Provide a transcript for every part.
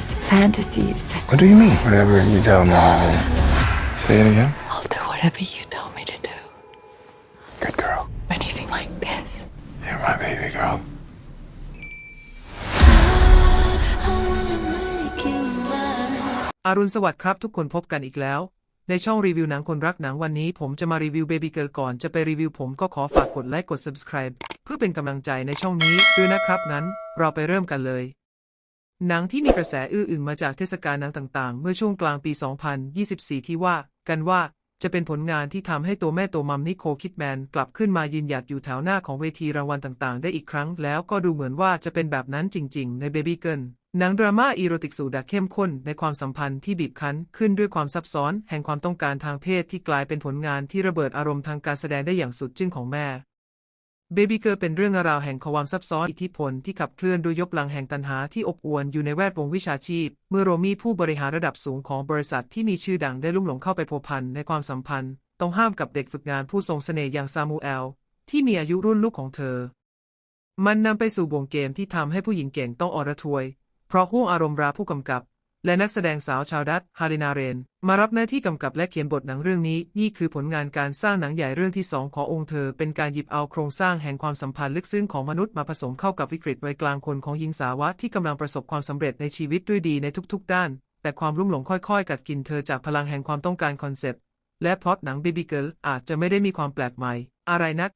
his fantasies. What do you mean? Whatever you tell me to do. Say it again. I'll do whatever you tell me to do. Good girl. Anything like this. You're my baby girl. อารุณสวัสดิ์ครับทุกคนพบกันอีกแล้ว ในช่องรีวิวหนังคนรักหนังวันนี้ผมจะมารีวิว Baby Girl ก่อนจะไปรีวิวผมก็ขอฝากกดไลค์กด subscribe เพื่อเป็นกำลังใจในช่องนี้ด้วยนะครับงั้น เราไปเริ่มกันเลย หนังที่มีกระแสอื้ออึงมาจากเทศกาลหนังต่างๆ เมื่อช่วงกลางปี 2024 ที่ว่า กันว่าจะเป็นผลงานที่ทำให้ตัวแม่ตัวมัมนิโคลคิดแมนกลับขึ้นมายืนหยัดอยู่แถวหน้าของเวทีรางวัลต่างๆ ได้อีกครั้ง แล้วก็ดูเหมือนว่าจะเป็นแบบนั้นจริง ๆ ใน Baby Girl หนังดราม่าอีโรติกสูดาเข้มข้นในความสัมพันธ์ที่บีบคั้นขึ้นด้วยความซับซ้อน แห่งความต้องการทางเพศที่กลายเป็นผลงานที่ระเบิดอารมณ์ทางการแสดงได้อย่างสุดจึ้งของแม่ เบบี้เกิร์เป็นเรื่องราวแห่งความซับซ้อนอิทธิพลที่ขับเคลื่อนด้วยยกลังแห่งตันหาที่อบอวลอยู่ในแวดวงวิชาชีพ เมื่อโรมี่ผู้บริหารระดับสูงของบริษัทที่มีชื่อดังได้ลุ่มหลงเข้าไปพัวพันในความสัมพันธ์ ต้องห้ามกับเด็กฝึกงานผู้ทรงเสน่ห์อย่างซามูเอล ที่มีอายุรุ่นลูกของเธอ มันนำไปสู่วงเกมที่ทำให้ผู้หญิงเก่งต้องอรทวย เพราะห่วงอารมณ์ราผู้กำกับ และนักแสดงสาวชาวดัตฮารินาเรน มารับหน้าที่กำกับและเขียนบทหนังเรื่องนี้ นี่คือผลงานการสร้างหนังใหญ่เรื่องที่สองขององค์เธอ เป็นการหยิบเอาโครงสร้างแห่งความสัมพันธ์ลึกซึ้งของมนุษย์มาผสมเข้ากับวิกฤตวัยกลางคนของหญิงสาวะที่กำลังประสบความสำเร็จในชีวิตด้วยดีในทุกๆ ด้าน แต่ความรุ่มหลงค่อยๆ กัดกินเธอจากพลังแห่งความต้องการคอนเซปต์และพล็อตหนัง Baby Girl อาจจะไม่ได้มีความแปลกใหม่ อะไรนัก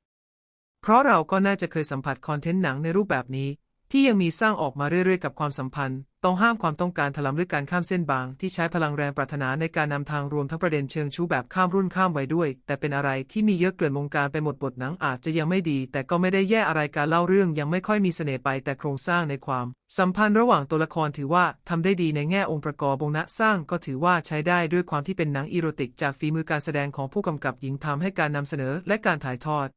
เพราะเราก็น่าจะเคยสัมผัสคอนเทนต์หนังในรูปแบบนี้ ที่ยังมีสร้างออกมาเรื่อยๆ กับความสัมพันธ์ ต้องห้ามความต้องการถลำลึกการข้ามเส้นบาง ที่ใช้พลังแรงปรารถนาในการนำทางรวมทั้งประเด็นเชิงชู้แบบข้ามรุ่นข้ามวัยด้วย แต่เป็นอะไรที่มีเยอะเกินวงการไปหมดบทหนังอาจจะยังไม่ดี แต่ก็ไม่ได้แย่อะไรการเล่าเรื่องยังไม่ค่อยมีเสน่ห์ไปแต่โครงสร้างในความ สัมพันธ์ระหว่างตัวละครถือว่าทำได้ดีในแง่องค์ประกอบวงณสร้างก็ถือว่าใช้ได้ด้วยความที่เป็นหนังอีโรติก จากฝีมือการแสดงของผู้กำกับหญิงทำให้การนำเสนอและการถ่ายทอด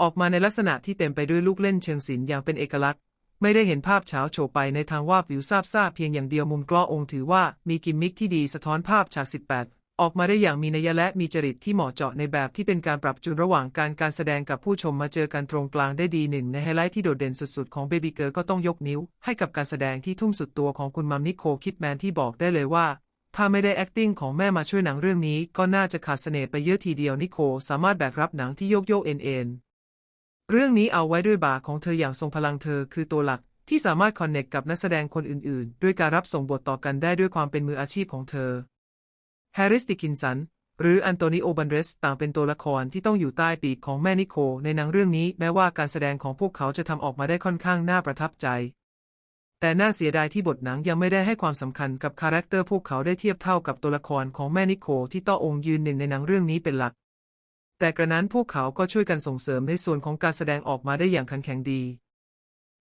ออกมาในลักษณะที่เต็มไปด้วยลูกเล่นเชิงศิลป์อย่างเป็นเอกลักษณ์ ไม่ได้เห็นภาพเฉาโฉบไปในทางว่าบวิวซาบซ่าเพียงอย่างเดียวมุมกล้อองค์ถือว่ามีกิมมิคที่ดีสะท้อนภาพฉาก 18ออกมาได้อย่างมีนัยและมีจริตที่เหมาะเจาะในแบบที่เป็นการปรับจูนระหว่างการการแสดงกับผู้ชมมาเจอกันตรงกลางได้ดีหนึ่งในไฮไลท์ที่โดดเด่นสุดๆ ของ Baby Girl ก็ต้องยกนิ้ว ให้กับการแสดงที่ทุ่มสุดตัวของคุณมัมนิโคคิดแมนที่บอกได้เลยว่า ถ้าไม่ได้ acting ของแม่มาช่วยหนังเรื่องนี้ ก็น่าจะขาดเสน่ห์ไปเยอะทีเดียวนิโคสามารถแบกรับหนังที่โยกโยกเอ็นเอ็น เรื่องนี้เอาไว้ด้วยบาของเธออย่างทรงพลังเธอคือตัวหลักที่สามารถคอนเน c t กับนักแสดงคนอื่นๆ ด้วยการรับส่งบทต่อกันได้ด้วยความเป็นมืออาชีพของเธอ แฮร์ริสดิกินสัน หรืออันโตนิโอ บันเรสต่างเป็นตัวละครที่ต้องอยู่ใต้ปีกของแม่นิโคลในหนังเรื่องนี้แม้ว่าการแสดงของพวกเขาจะทำออกมาได้ค่อนข้างน่าประทับใจ แต่น่าเสียดายที่บทหนังยังไม่ได้ให้ความสำคัญกับคาแรคเตอร์พวกเขาได้เทียบเท่ากับตัวละครของแม่นิโคลที่ต้ององค์ยืนหนึ่งในหนังเรื่องนี้เป็นหลัก แต่กระนั้นพวกเขาก็ช่วยกันส่งเสริมในส่วนของการแสดงออกมาได้อย่างขันแข็งดี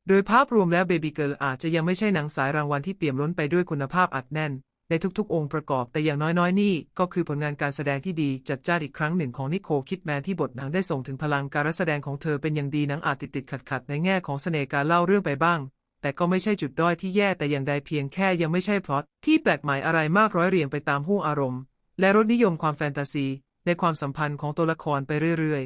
โดยภาพรวมแล้ว Baby Girl อาจจะยังไม่ใช่หนังสายรางวัลที่เปี่ยมล้นไปด้วยคุณภาพอัดแน่น ในทุกๆ องค์ประกอบแต่อย่างน้อยๆ นี่ก็คือผลงานการแสดงที่ดีจัดจ้านอีกครั้งหนึ่งของนิโคลคิดแมนที่บทหนังได้ส่งถึงพลังการแสดงของเธอเป็นอย่างดีหนังอาจติดติดขัดขัดในแง่ของเสน่ห์การเล่าเรื่องไปบ้างแต่ก็ไม่ใช่จุดด้อยที่แย่แต่อย่างใดเพียงแค่ยังไม่ใช่พล็อตที่แปลกใหม่อะไรมากร้อยเรียงไปตามห่วงอารมณ์ และรสนิยมความแฟนตาซี ในความสัมพันธ์ของตัวละครไปเรื่อย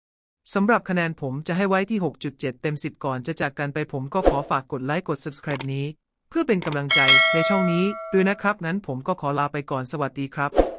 ๆ สำหรับคะแนนผมจะให้ไว้ที่ 6.7 เต็ม 10 ก่อนจะจากกันไปผมก็ขอฝากกดไลค์กด subscribe นี้ เพื่อเป็นกำลังใจในช่องนี้ด้วยนะครับ งั้นผมก็ขอลาไปก่อนสวัสดีครับ